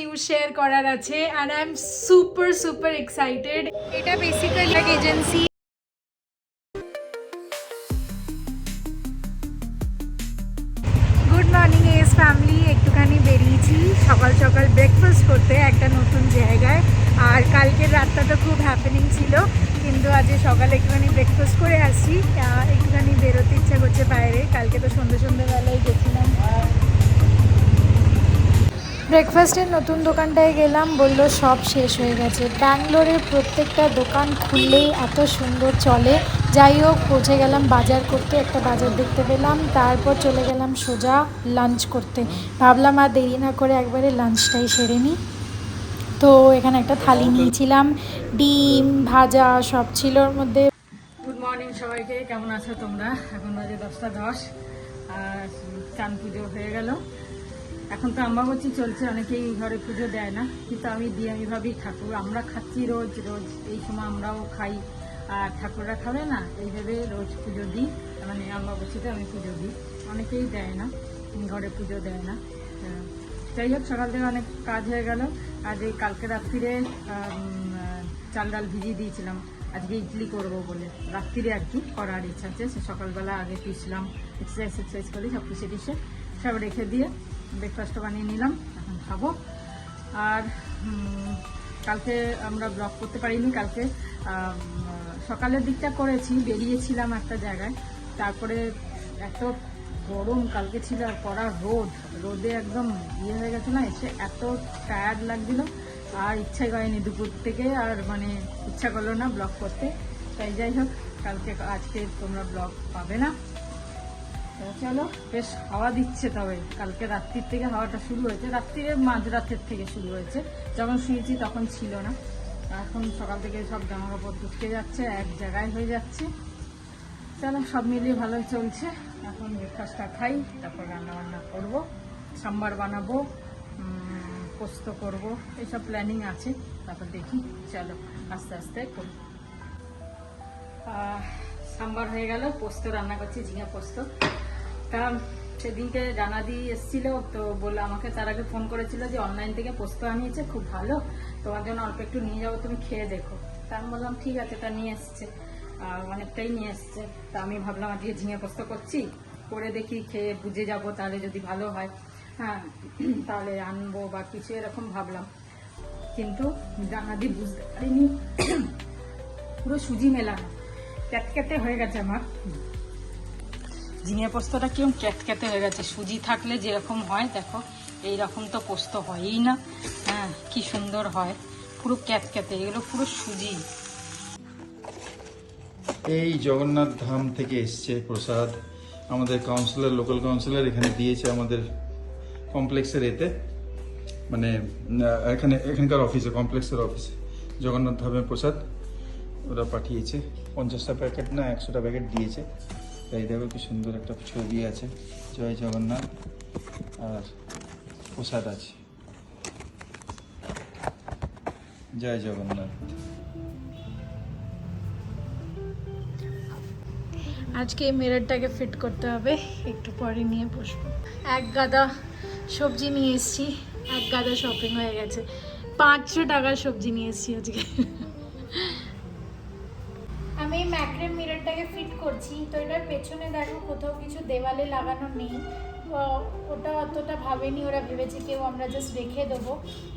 News share করার আছে and I am super super excited এটা বেসিক্যালি এক agency good morning S family একটুখানি বেরিয়েছি। সকাল সকাল ব্রেকফাস্ট করতে একটা নতুন জায়গায়। আর কালকের রাতটা তো খুব হ্যাপেনিং ছিল কিন্তু আজ সকালে একটুখানি ব্রেকফাস্ট করে আহ, একটুখানি বেরোতে ইচ্ছা করছে বাইরে। কালকে তো সন্ধ্যে সন্ধ্যেবেলায় গেছিলাম। ব্রেকফাস্টের নতুন দোকানটায় গেলাম বলল সব শেষ হয়ে গেছে। ব্যাঙ্গালোরের প্রত্যেকটা দোকান খুললেই এত সুন্দর চলে। যাই হোক পৌঁছে গেলাম বাজার করতে একটা বাজার দেখতে পেলাম। তারপর চলে গেলাম সোজা লাঞ্চ করতে। ভাবলাম আর দেরি না করে একবারে লাঞ্চটাই সেরে নিই। তো এখানে একটা থালি নিয়েছিলাম। ডিম ভাজা সব ছিল ওর মধ্যে। গুড মর্নিং সবাইকে কেমন আছো তোমরা? এখন বাজে দশটা দশ আর চান পুজো হয়ে গেল। এখন তো আম্বাবচি চলছে, অনেকেই ঘরে পুজো দেয় না। কিন্তু আমি দিই আমি ভাবি ঠাকুর, আমরা খাচ্ছি রোজ রোজ। এই সময় আমরাও খাই। আর ঠাকুররা খাবে না এইভাবে রোজ পুজো দিই। মানে আম্বাবচিতে আমি পুজো দিই। অনেকেই দেয় না, ঘরে পুজো দেয় না। যাই হোক, সকাল থেকে অনেক কাজ হয়ে গেল। আজ এই কালকে রাত্রিরে চাল ডাল ভিজিয়ে দিয়েছিলাম। আজকে ইডলি করব বলে। রাত্রিরে আর কি করার ইচ্ছা আছে। সকালবেলা আগে পিসলাম, এক্সারসাইজ এক্সারসাইজ করি, সব টিসে সব রেখে দিয়ে ব্রেকফাস্টটা বানিয়ে নিলাম, এখন খাব। আর কালকে আমরা ব্লগ করতে পারিনি, কালকে সকালের দিকটা করেছি, বেরিয়েছিলাম একটা জায়গায়। তারপরে এত গরম কালকে ছিল, আর কড়া রোদ। রোদে একদম ইয়ে হয়ে গেছে না, এসে এত টায়ার্ড লাগছিল। আর ইচ্ছাই করেনি দুপুর থেকে, আর মানে ইচ্ছা করল না ব্লগ করতে। তাই যাই হোক, কালকে, আজকে তোমরা ব্লগ পাবে না। চলো, বেশ হাওয়া দিচ্ছে তবে। কালকে রাত্রির থেকে হাওয়াটা শুরু হয়েছে। রাত্রিরে মাঝরাতের থেকে শুরু হয়েছে। যখন শুয়েছি তখন ছিল না। এখন সকাল থেকে সব জামা কাপড় ঢুকে যাচ্ছে, এক জায়গায় হয়ে যাচ্ছে। চলো, সব মিলিয়ে ভালোই চলছে। এখন ব্রেকফাস্টটা খাই, তারপর রান্না বান্না করব, সাম্বার বানাবো পোস্ত করব। এইসব প্ল্যানিং আছে। তারপর দেখি, চলো, আস্তে আস্তে করি। সাম্বার হয়ে গেল, পোস্ত রান্না করছি, ঝিঙে পোস্ত। কারণ সেদিনকে জানাদি এসেছিল, তো বলে আমাকে তার আগে ফোন করেছিল যে অনলাইন থেকে পোস্ত আনিয়েছে, খুব ভালো। তোমার জন্য অল্প একটু নিয়ে যাব, তুমি খেয়ে দেখো। তা আমি বললাম, ঠিক আছে। তা নিয়ে এসছে। আর অনেকটাই নিয়ে এসছে। তা আমি ভাবলাম, আজকে ঝিঙে পোস্ত করছি, করে দেখি, খেয়ে বুঝে যাব তাহলে যদি ভালো হয়। হ্যাঁ তাহলে আনব বা কিছু এরকম ভাবলাম। কিন্তু জানাদি বুঝতে পারিনি। পুরো সুজি মেলানো ক্যাটক্যাটে হয়ে গেছে আমার। ঝিঙে পোস্তটা কেমন ক্যাটক্যাটে হয়ে গেছে। সুজি থাকলে যেরকম হয়, দেখো এই রকম তো পোস্ত হয়ই না। হ্যাঁ কি সুন্দর হয়। পুরো ক্যাটক্যাটে, এগুলো পুরো সুজি। এই জগন্নাথ ধাম থেকে এসছে প্রসাদ। আমাদের কাউন্সিলর লোকাল কাউন্সিলর এখানে দিয়েছে আমাদের কমপ্লেক্সের এতে। মানে এখানে, এখানকার অফিসে কমপ্লেক্সের অফিসে জগন্নাথ ধামের প্রসাদ ওরা পাঠিয়েছে। পঞ্চাশটা প্যাকেট না, একশোটা প্যাকেট দিয়েছে। তাই দেখো কি সুন্দর একটা ছবি আছে। জয় জগন্নাথ আর প্রসাদ আছে। জয় জগন্নাথ। আজকে এই মিররটাকে ফিট করতে হবে। একটু পরে নিয়ে বসবো। এক গাদা সবজি নিয়ে এসেছি। এক গাদা শপিং হয়ে গেছে। পাঁচশো টাকার সবজি নিয়ে এসেছি আজকে আমি এই ম্যাক্রেম মিররটাকে ফিট করছি, তো এটার পেছনে দেখো কোথাও কিছু দেওয়ালে লাগানো নেই। ওটা অতটা ভাবেনি, ওরা ভেবেছে কেউ আমরা জাস্ট রেখে দেবো।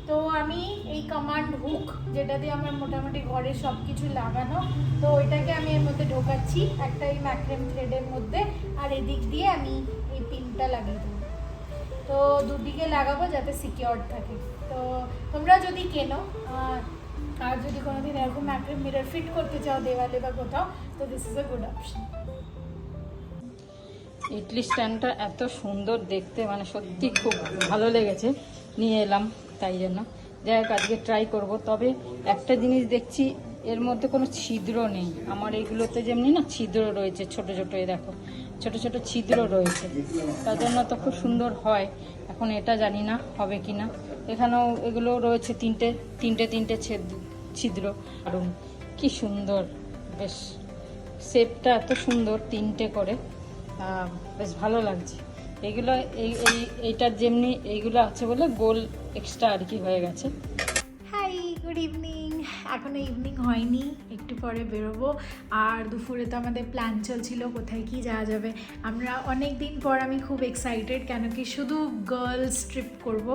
তো আমি এই কমান্ড হুক যেটা দিয়ে আমার মোটামুটি ঘরে সব কিছু লাগানো, তো ওইটাকে আমি এর মধ্যে ঢোকাচ্ছি, একটা এই ম্যাক্রেম থ্রেডের মধ্যে, আর এদিক দিয়ে আমি এই পিনটা লাগিয়ে দেবো। তো দুদিকে লাগাবো যাতে সিকিওর থাকে। তো তোমরা যদি কেনো আর যদি কোনোদিন এরকম ম্যাক্রেম মিরর ফিট করতে চাও দেওয়ালে বা কোথাও, তো this is a good option idli স্ট্যান্ডটা এত সুন্দর দেখতে মানে সত্যি খুব ভালো লেগেছে। নিয়ে এলাম, তাই জন্য। যাই হোক, আজকে ট্রাই করব। তবে একটা জিনিস দেখছি, এর মধ্যে কোনো ছিদ্র নেই। আমার এইগুলোতে যেমনি না ছিদ্র রয়েছে, ছোট ছোট, এই দেখো, ছোট ছোট ছিদ্র রয়েছে। তার জন্য তো খুব সুন্দর হয়। এখন এটা জানি না হবে কি না এখানেও এগুলো রয়েছে তিনটে তিনটে তিনটে ছেদ- ছিদ্র। আর কি সুন্দর। বেশ শেপটা এত সুন্দর তিনটে করে। বেশ ভালো লাগছে। এগুলো, এই এই, এইটার যেমনি এইগুলো আছে বলে গোল এক্সট্রা আর কি হয়ে গেছে। হাই গুড ইভিনিং এখনও ইভিনিং হয়নি। একটু পরে বেরোবো। আর দুপুরে তো আমাদের প্ল্যান চলছিল কোথায় কি যাওয়া যাবে। আমরা অনেক দিন পর আমি খুব এক্সাইটেড কেন কি শুধু গার্লস ট্রিপ করব,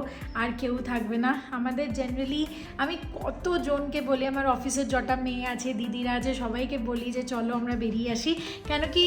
আর কেউ থাকবে না। আমাদের জেনারেলি আমি কতজনকে বলি, আমার অফিসের যটা মেয়ে আছে, দিদিরা আছে, সবাইকে বলি যে চলো আমরা বেরিয়ে আসি। কেন কি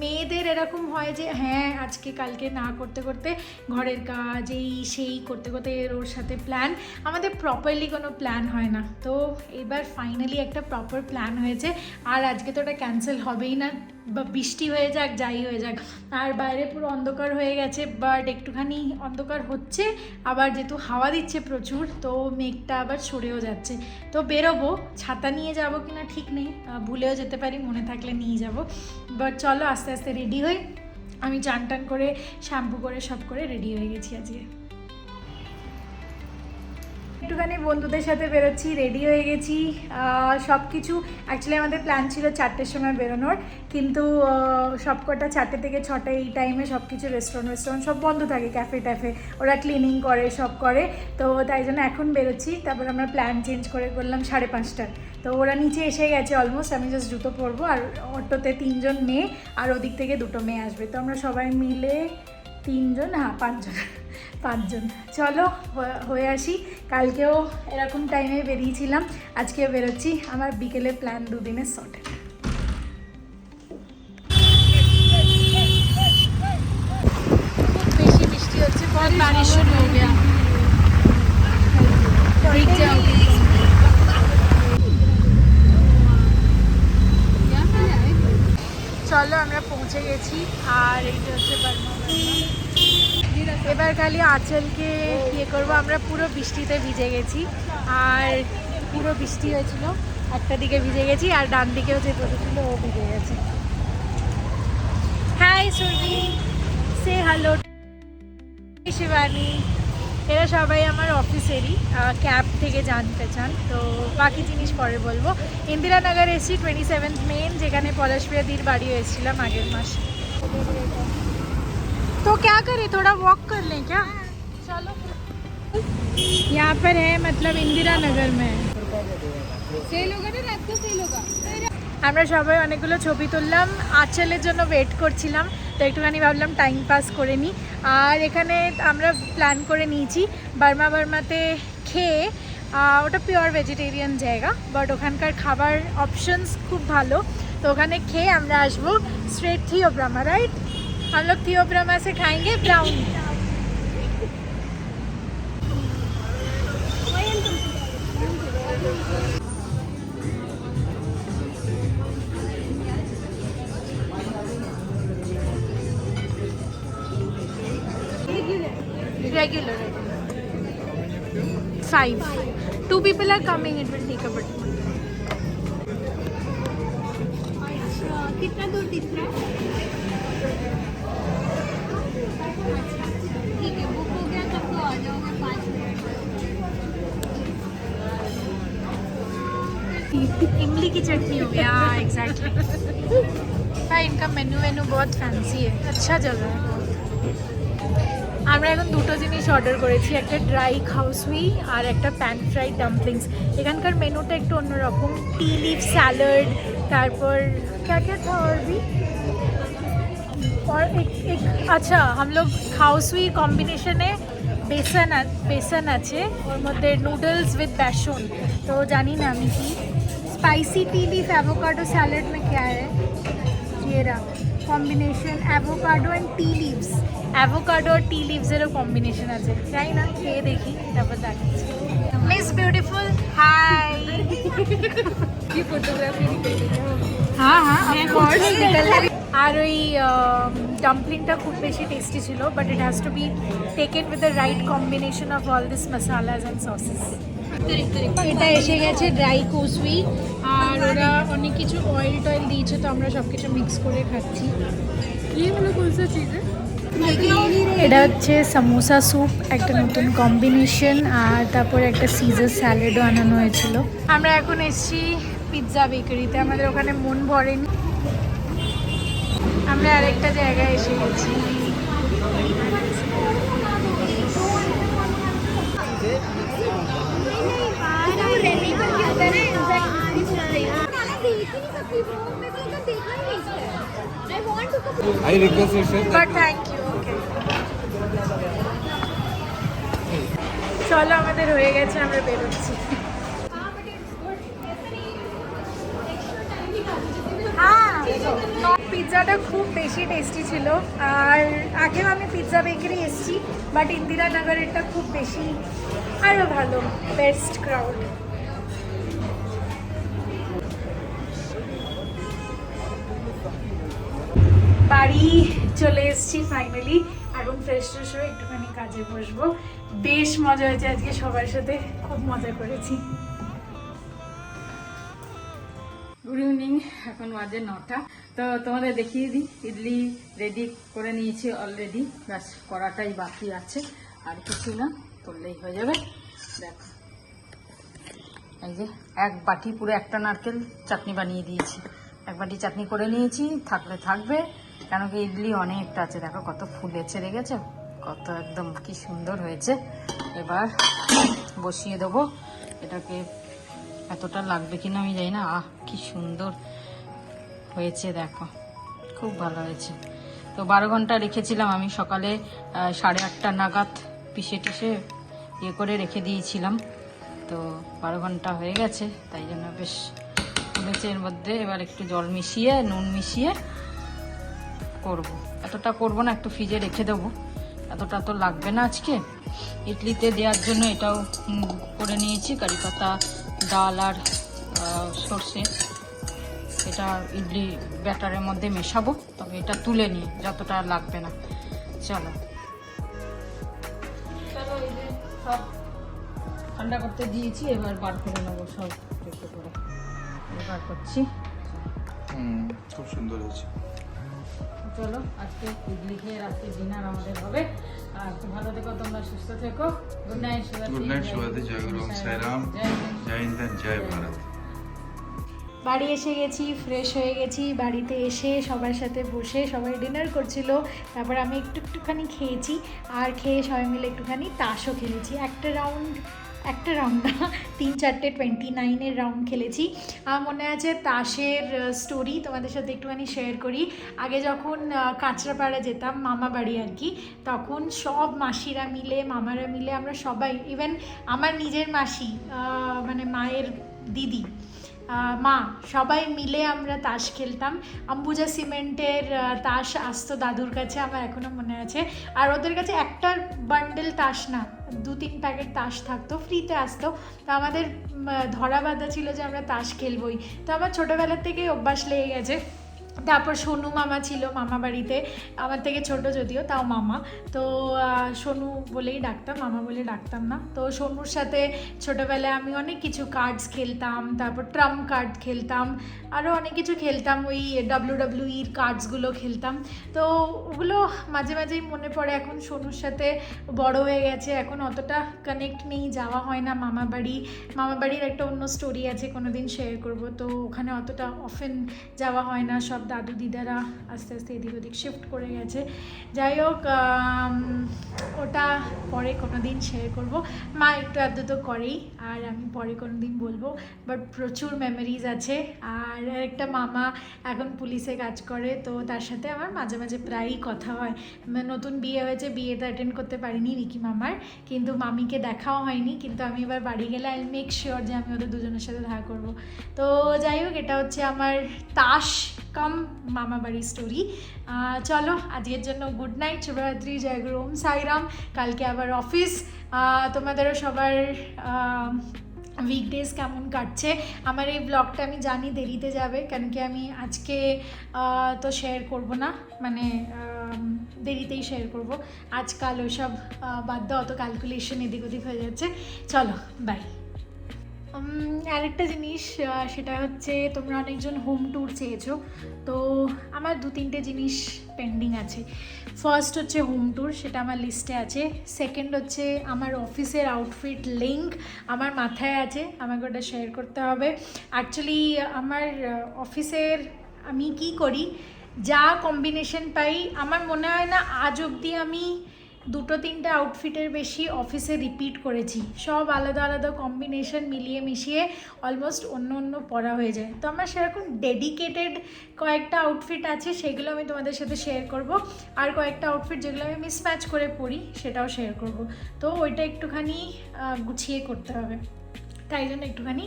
মেয়েদের এরকম হয় যে হ্যাঁ আজকে কালকে না করতে করতে ঘরের কাজ, এই সেই করতে করতে এর ওর সাথে প্ল্যান আমাদের প্রপারলি কোনো প্ল্যান হয় না। তো এবার ফাইনালি একটা প্রপার প্ল্যান হয়েছে। আর আজকে তো ওটা ক্যান্সেল হবেই না। বা বৃষ্টি হয়ে যাক, যাই হয়ে যাক। আর বাইরে পুরো অন্ধকার হয়ে গেছে বাট একটুখানি অন্ধকার হচ্ছে। আবার যেহেতু হাওয়া দিচ্ছে প্রচুর, তো মেঘটা আবার সরেও যাচ্ছে। তো বেরোবো, ছাতা নিয়ে যাব কি না ঠিক নেই ভুলেও যেতে পারি, মনে থাকলে নিয়ে যাব। বাট চলো আস্তে আস্তে রেডি হই। আমি চান টান করে শ্যাম্পু করে, সব করে রেডি হয়ে গেছি আজকে। একটুখানি বন্ধুদের সাথে বেরোচ্ছি রেডি হয়ে গেছি। সব কিছু অ্যাকচুয়ালি আমাদের প্ল্যান ছিল চারটের সময় বেরোনোর, কিন্তু সব কটা চারটে থেকে ছটা এই টাইমে সব কিছু রেস্টুরেন্ট রেস্টুরেন্ট সব বন্ধ থাকে ক্যাফে ট্যাফে ওরা ক্লিনিং করে, সব করে। তো তাই জন্য এখন বেরোচ্ছি। তারপর আমরা প্ল্যান চেঞ্জ করে করলাম সাড়ে পাঁচটার তো ওরা নিচে এসে গেছে অলমোস্ট আমি জাস্ট জুতো পরবো আর অটোতে তিনজন মেয়ে আর ওদিক থেকে দুটো মেয়ে আসবে। তো আমরা সবাই মিলে তিনজন হ্যাঁ পাঁচজন। পাঁচজন। চলো হয়ে আসি। কালকেও এরকম টাইমে বেরিয়েছিলাম। আজকে বেরোচ্ছি। আমার বিকেলে প্ল্যান দুদিনের শর্টে হচ্ছে চলো আমরা পৌঁছে গেছি। আর এইটা হচ্ছে এবার খালি আঁচলকে ইয়ে করব, আমরা পুরো বৃষ্টিতে ভিজে গেছি। আর পুরো বৃষ্টি হয়েছিল, একটা দিকে ভিজে গেছি আর ডান দিকেও যে টোটো ছিল ও ভিজে গেছে হাই সুরভি সে হ্যালো শিবানী এরা সবাই আমার অফিসেরই ক্যাব থেকে জানতে চান। তো বাকি জিনিস পরে বলব। ইন্দিরানগর এসছি টোয়েন্টি সেভেন্থ মেন যেখানে পলাশপ্রিয়াদির বাড়ি হয়েছিলাম আগের মাসে। तो क्या करें थोड़ा वॉक कर लें क्या चलो यहाँ पर है मतलब इंदिरा नगर में আমরা সবাই অনেকগুলো ছবি তুললাম আঁচলের জন্য ওয়েট করছিলাম তো একটুখানি ভাবলাম টাইম পাস করে নিই আর এখানে আমরা প্ল্যান করে নিয়েছি বার্মা বার্মাতে খেয়ে আহ, ওটা পিওর ভেজিটেরিয়ান জায়গা বাট ওখানকার খাবার অপশনস খুব ভালো তো ওখানে খেয়ে আমরা আসবো স্ট্রেট থিওব্রামা রাইট हम लोग थियोब्रामा से खाएँगे brownie regular five two people are coming it will take a bit कितना दूर दिख रहा है ठीक है बुक हो गया तब तो आ जाओगे पाँच मिनट इमली की चटनी हो गया हाँ एग्जैक्टली भाई इनका मेनू वेनू बहुत फैंसी है अच्छा जगह है बहुत আমরা এখন দুটো জিনিস অর্ডার করেছি একটা ড্রাই খাউসুই আর একটা প্যান ফ্রাইড ডাম্পলিংস এখানকার মেনুটা একটু অন্যরকম টি লিভ স্যালাড তারপর क्या क्या था और भी और एक एक अच्छा हम लोग খাউসুই কম্বিনেশনে বেসন আ- বেসন আছে ওর মধ্যে নুডলস উইথ বেসন তো জানি না আমি কি spicy tea leaf avocado salad में क्या है ये रहा combination avocado and tea leaves avocado R T লিভসেরও combination আছে যাই না খেয়ে দেখি তারপর দেখাচ্ছি মিস বিউটিফুল হাই কি ফটোগ্রাফি হ্যাঁ হ্যাঁ অফকোর্স আর ওই um, ডাম্পলিংটা খুব বেশি টেস্টি ছিল but it has to be taken with the right combination of all this masalas and sauces এটা এসে গেছে ড্রাই কুসুই আর ওরা অনেক কিছু অয়েল টয়েল দিয়েছে তো আমরা সব কিছু মিক্স করে খাচ্ছি। এটা হচ্ছে সামোসা স্যুপ একটা নতুন কম্বিনেশন আর তারপরে একটা সিজার স্যালাডও আনানো হয়েছিল। আমরা এখন এসেছি পিৎজা বেকারিতে আমাদের ওখানে মন ভরেনি। আমরা আরেকটা জায়গায় এসে গেছি I request you, sir. But thank you. Okay. চলো আমাদের হয়ে গেছে আমরা বেরোচ্ছি হ্যাঁ পিৎজাটা খুব বেশি টেস্টি ছিল। আর আগেও আমি পিৎজা বেকারি এসেছি বাট ইন্দিরানগরেরটা খুব বেশি আরও ভালো বেস্ট ক্রাউড বাড়ি চলে এসেছি ফাইনালি এখন ফ্রেশ ট্রেশ হয়ে একটুখানি কাজে বসবো। বেশ মজা হয়েছে আজকে সবার সাথে, খুব মজা করেছি। গুড ইভিনিং এখন বাজে নটা। তো তোমাদের দেখিয়ে দিই, ইডলি রেডি করে নিয়েছি অলরেডি ব্যাস করাটাই বাকি আছে। আর কিছু না, করলেই হয়ে যাবে। দেখো। এই যে, এক বাটি পুরো একটা নারকেল চাটনি বানিয়ে দিয়েছি। এক বাটি চাটনি করে নিয়েছি, থাকলে থাকবে। কেন কি ইডলি অনেকটা আছে। দেখো কত ফুলেছে দেখেছ কত একদম কি সুন্দর হয়েছে। এবার বসিয়ে দেবো এটাকে এতটা লাগবে কিনা আমি জানি না। আহ, কি সুন্দর হয়েছে, দেখো। খুব ভালো হয়েছে। তো বারো ঘণ্টা রেখেছিলাম আমি সকালে সাড়ে আটটা নাগাদ পিষে টিষে ইয়ে করে রেখে দিয়েছিলাম। তো বারো ঘণ্টা হয়ে গেছে, তাই জন্য বেশ ফুলেছে এর মধ্যে এবার একটু জল মিশিয়ে, নুন মিশিয়ে করব। এতটা করব না, একটু ফ্রিজে রেখে দেবো। এতটা তো লাগবে না আজকে। ইডলিতে দেওয়ার জন্য এটাও করে নিয়েছি, কারি পাতা ডাল আর সর্ষে। এটা ইডলি ব্যাটারের মধ্যে মেশাবো তবে এটা তুলে নিই যতটা লাগবে না। চলো। চলো এই যে সব ঠান্ডা করতে দিয়েছি এবার বার করে নেব সব একটু করে। বার করছি। হুম খুব সুন্দর হয়েছে। চলো আজকে ইডলি খেয়ে রাত্রে ডিনার আমাদের হবে। আর খুব ভালো থেকো তোমরা সুস্থ থেকো। গুড নাইট গুড নাইট শুভাতে জয় গুরু সাইরাম। জয় হিন্দ জয় ভারত। বাড়ি এসে গেছি ফ্রেশ হয়ে গেছি। বাড়িতে এসে সবার সাথে বসে সবাই ডিনার করছিল। তারপর আমি একটু একটুখানি খেয়েছি। আর খেয়ে সবাই মিলে একটুখানি তাসও খেলেছি। একটা রাউন্ড একটা রাউন্ড না, তিন চারটে টোয়েন্টি নাইনের রাউন্ড খেলেছি। আমার মনে আছে তাসের স্টোরি তোমাদের সাথে একটুখানি শেয়ার করি। আগে যখন কাঁচরাপাড়া যেতাম, মামা বাড়ি আর কি, তখন সব মাসিরা মিলে, মামারা মিলে আমরা সবাই ইভেন আমার নিজের মাসি মানে মায়ের দিদি মা, সবাই মিলে আমরা তাস খেলতাম। অম্বুজা সিমেন্টের তাস আসতো দাদুর কাছে, আমার এখনও মনে আছে। আর ওদের কাছে একটা বান্ডেল তাস না দু তিন প্যাকেট তাস থাকতো ফ্রিতে আসতো। তো আমাদের ধরা বাঁধা ছিল যে আমরা তাস খেলবই। তো আমার ছোটোবেলার থেকেই অভ্যাস লেগে গেছে। তারপর সোনু মামা ছিল মামা বাড়িতে, আমার থেকে ছোট যদিও, তাও মামা। তো সোনু বলেই ডাকতাম, মামা বলে ডাকতাম না। তো সোনুর সাথে ছোটোবেলায় আমি অনেক কিছু কার্ডস খেলতাম, তারপর ট্রাম্প কার্ড খেলতাম আরও অনেক কিছু খেলতাম, ওই ডাব্লিউ ইর কার্ডসগুলো খেলতাম। তো ওগুলো মাঝে মাঝেই মনে পড়ে, এখন সোনুর সাথে বড় হয়ে গেছে, এখন অতটা কানেক্ট নেই, যাওয়া হয় না মামা বাড়ি। মামা বাড়ির একটা অন্য স্টোরি আছে কোনো দিন শেয়ার করব। তো ওখানে অতটা অফেন যাওয়া হয় না, সব দাদু দিদারা আস্তে আস্তে এদিক ওদিক শিফট করে গেছে। যাই হোক ওটা পরে কোনো দিন শেয়ার করব। মা একটু আধটু তো করেই, আর আমি পরে কোনো দিন বলব। বাট প্রচুর মেমোরিজ আছে, আর একটা মামা এখন পুলিশে কাজ করে, তো তার সাথে আমার মাঝে মাঝে প্রায়ই কথা হয়। মানে নতুন বিয়ে হয়েছে বিয়েতে অ্যাটেন্ড করতে পারিনি রিকি মামার, কিন্তু মামিকে দেখাও হয়নি, কিন্তু আমি এবার বাড়ি গেলে আই মেক শিওর যে আমি ওদের দুজনের সাথে দেখা করব। তো যাই হোক, এটা হচ্ছে আমার তাস কম মামা বাড়ি স্টোরি চলো, আজকের জন্য গুড নাইট শুভরাত্রি, জয় গুরু, ওম সাইরাম। কালকে আবার অফিস তোমাদেরও সবার উইকডেজ কেমন কাটছে? আমার এই ব্লগটা আমি জানি দেরিতে যাবে কেন কি আমি আজকে তো শেয়ার করব না মানে দেরিতেই শেয়ার করব। আজকাল ওইসব সব বাদ দাও, অত ক্যালকুলেশন এদিক ওদিক হয়ে যাচ্ছে। চলো বাই আরেকটা জিনিস সেটা হচ্ছে তোমরা অনেকজন হোম ট্যুর চেয়েছো। তো আমার দু তিনটে জিনিস পেন্ডিং আছে। ফার্স্ট হচ্ছে হোম ট্যুর সেটা আমার লিস্টে আছে। সেকেন্ড হচ্ছে আমার অফিসের আউটফিট লিঙ্ক আমার মাথায় আছে, আমাকে ওটা শেয়ার করতে হবে। অ্যাকচুয়ালি আমার অফিসের আমি কি করি? যা কম্বিনেশন পাই, আমার মনে হয় না আজ অবধি আমি দুটো তিনটে আউটফিটের বেশি অফিসে রিপিট করেছি। সব আলাদা আলাদা কম্বিনেশন মিলিয়ে মিশিয়ে অলমোস্ট অন্য অন্য পরা হয়ে যায়। তো আমার সেরকম ডেডিকেটেড কয়েকটা আউটফিট আছে, সেগুলো আমি তোমাদের সাথে শেয়ার করব। আর কয়েকটা আউটফিট যেগুলো আমি মিসম্যাচ করে পড়ি সেটাও শেয়ার করব। তো ওইটা একটুখানি গুছিয়ে করতে হবে। তাই জন্য একটুখানি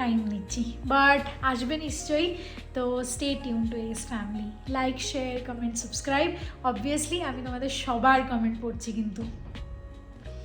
টাইম নিচ্ছি। বাট আসবে নিশ্চয়ই, তো stay tune to S family like share comment subscribe obviously আমি তোমাদের সবার কমেন্ট পড়ছি কিন্তু।